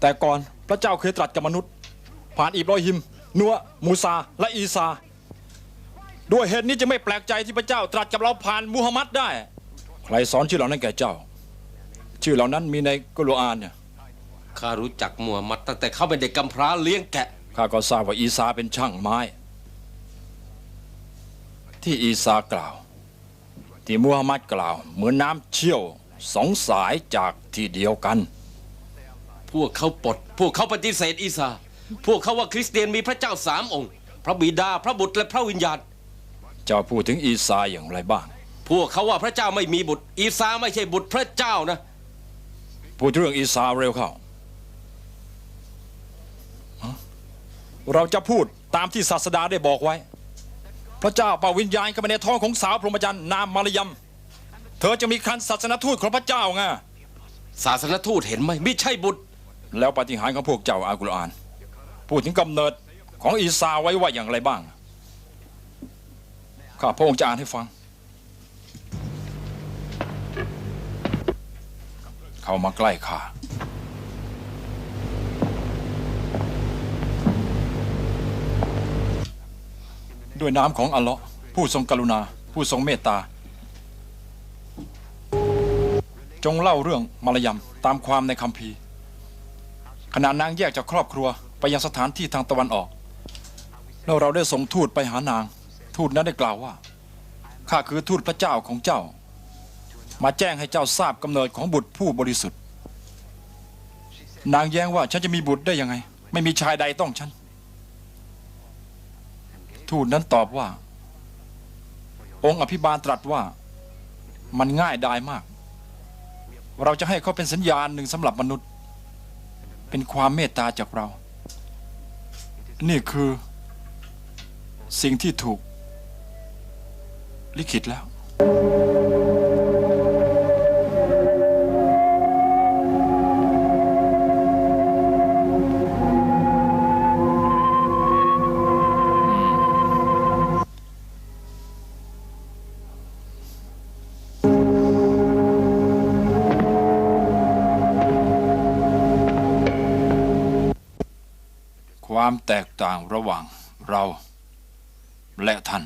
แต่ก่อนพระเจ้าเคยตรัสกับมนุษย์ ผ่านอิบรอฮิม นัว มูซา และอีซา ด้วยเหตุนี้จะไม่แปลกใจที่พระเจ้าตรัสกับเราผ่านมูฮัมหมัดได้ ใครสอนชื่อเหล่านั้นแก่เจ้า ชื่อเหล่านั้นมีในกุรอานเนี่ยข้ารู้จักมูฮัมหมัดตั้งแต่เขาเป็นเด็กกำพร้าเลี้ยงแกะข้าก็ทราบว่าอีซาเป็นช่างไม้ ที่อีซากล่าว ที่มูฮัมหมัดกล่าว เหมือนน้ำเชี่ยวสองสายจากที่เดียวกัน พวกเขาปลดพวกเขาปฏิเสธอีสาพวกเขาว่าคริสเตียนมีพระเจ้าสามองค์ พระบิดาพระบุตรและพระวิญญาณ เจ้าพูดถึงอีซาอย่างไรบ้าง พวกเขาว่าพระเจ้าไม่มีบุตร อีสาไม่ใช่บุตรพระเจ้านะ พูดเรื่องอีซาเร็วเข้าฮะเราจะพูดตามที่ศาสดาได้บอกไว้ พระเจ้าเป่าวิญญาณเข้าไปในท้องของสาวพรหมจรรย์นามมารยม เธอจะมีคันศาสนทูตของพระเจ้าไงศาสนทูตเห็นไหมไม่ใช่บุตร แล้วปฏิหารของพวกเจ้าอัลกุรอาน พูดถึงกำเนิดของอีซาไว้ว่าอย่างไรบ้าง ข้าพระองค์จะอ่านให้ฟัง เข้ามาใกล้ข้าด้วยน้ำของอัลเลาะห์ผู้ทรงกรุณา ผู้ทรงเมตตา จงเล่าเรื่องมารยมตามความในคัมภีร์ ขณะนางแยกจากครอบครัวไปยังสถานที่ทางตะวันออก แล้วเราได้ส่งทูตไปหานาง ทูตนั้นได้กล่าวว่าข้าคือทูตพระเจ้าของเจ้า มาแจ้งให้เจ้าทราบกำเนิดของบุตรผู้บริสุทธิ์ นางแย้งว่าฉันจะมีบุตรได้ยังไง ไม่มีชายใดต้องฉัน ทูตนั้นตอบว่า องค์อภิบาลตรัสว่ามันง่ายดายมาก เราจะให้เขาเป็นสัญญาณหนึ่งสำหรับมนุษย์ เป็นความเมตตาจากเรา นี่คือสิ่งที่ถูกลิขิตแล้ว ความแตกต่างระหว่างเราและท่าน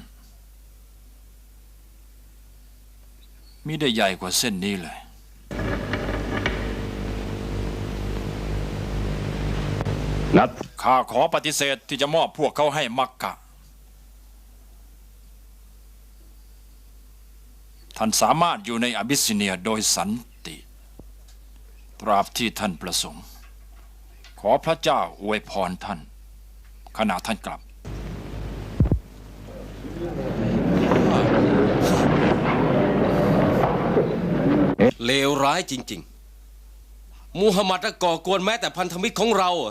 มิได้ใหญ่กว่าเส้นนี้เลย นัดข้าขอปฏิเสธที่จะมอบพวกเขาให้มักกะ ท่านสามารถอยู่ในอบิสซิเนียโดยสันติ ตราบที่ท่านประสงค์ ขอพระเจ้าอวยพรท่าน ขณะท่านกลับ เลวร้ายจริง ๆ มูฮัมหมัดน่ะก่อกวนแม้แต่พันธมิตรของเราอ